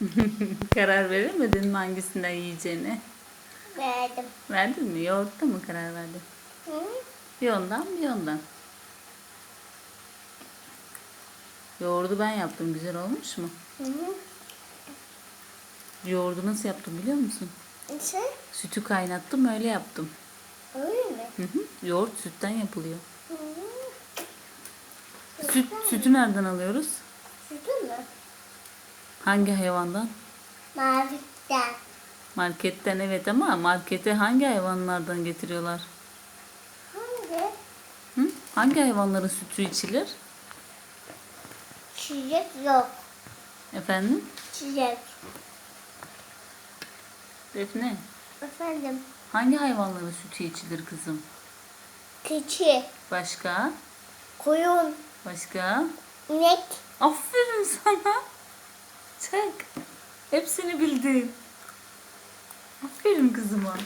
karar veremedin mi hangisinden yiyeceğini? Verdim. Verdin mi? Yoğurtta mı karar verdin? Hı? Bir ondan bir ondan. Yoğurdu ben yaptım. Güzel olmuş mu? Hı hı. Yoğurdu nasıl yaptım biliyor musun? Şey, Sütü kaynattım öyle yaptım. öyle mi? Hı hı. Yoğurt sütten yapılıyor. Hı hı. Süt, sütü nereden alıyoruz? Sütü mü? Hangi hayvandan? Mavitten. Marketten evet ama markete hangi hayvanlardan getiriyorlar? Hangi? Hı? Hangi hayvanların sütü içilir? Çilek yok. Efendim? Çilek. Defne. Efendim. Hangi hayvanların sütü içilir kızım? Keçi. Başka? Koyun. Başka? inek. Aferin sana. Çak. Hepsini bildin. Aferin kızıma.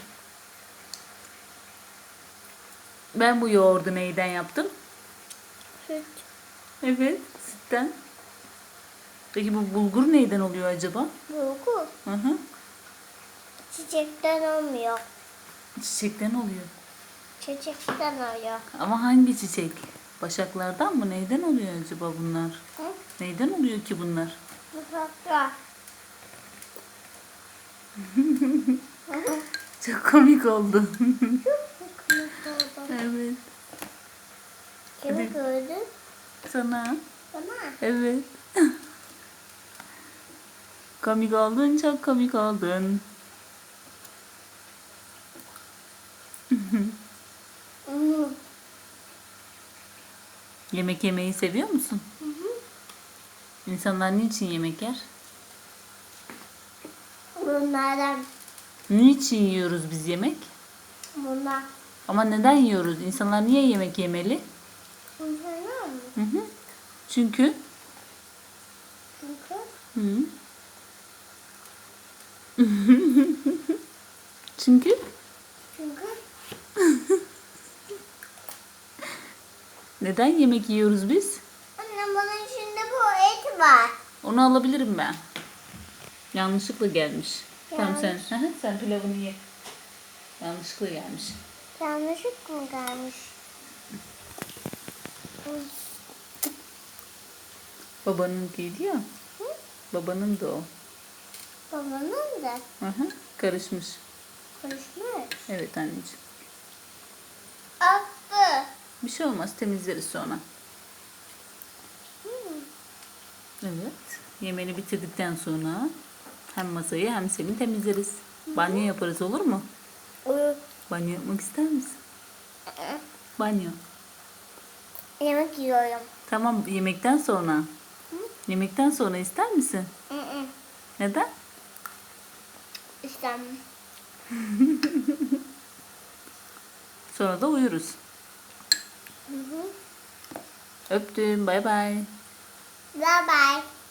Ben bu yoğurdu neyden yaptım? Süt. Evet, sütten. Peki bu bulgur neyden oluyor acaba? Bulgur. Hı hı. Çiçekten olmuyor. Çiçekten oluyor. Çiçekten oluyor. Ama hangi çiçek? Başaklardan mı? Neyden oluyor acaba bunlar? Hı? Neyden oluyor ki bunlar? Mutfakta. Çok komik oldu. Kimi evet. Hadi. gördün? Sana. Tamam. Evet. komik oldun, çok komik oldun. Hı. Yemek yemeyi seviyor musun? İnsanlar niçin yemek yer? Bunlardan. Niçin yiyoruz biz yemek? Bunlar. Ama neden yiyoruz? İnsanlar niye yemek yemeli? Bunlar mı? Hı hı. Çünkü Çünkü hı. Çünkü çünkü neden yemek yiyoruz biz? Var. Onu alabilirim ben. Yanlışlıkla gelmiş. Tamam sen, hı hı, sen pilavını ye. Yanlışlıkla gelmiş. Yanlışlık mı gelmiş? Babanınkiydi ya. Hı? Babanın da o. Babanın da Hı hı, karışmış. konuşmuş. Evet anneciğim. Attı. Bir şey olmaz temizleriz sonra. Hı. Evet. Yemeğini bitirdikten sonra hem masayı hem seni temizleriz. Banyo yaparız olur mu? Uyu. Banyo yapmak ister misin? Banyo. Yemek yiyorum. Tamam yemekten sonra. Hı? Yemekten sonra ister misin? Neden? İstemem. Sonra da uyuruz. Öptüm. Bay bay. Bye bye.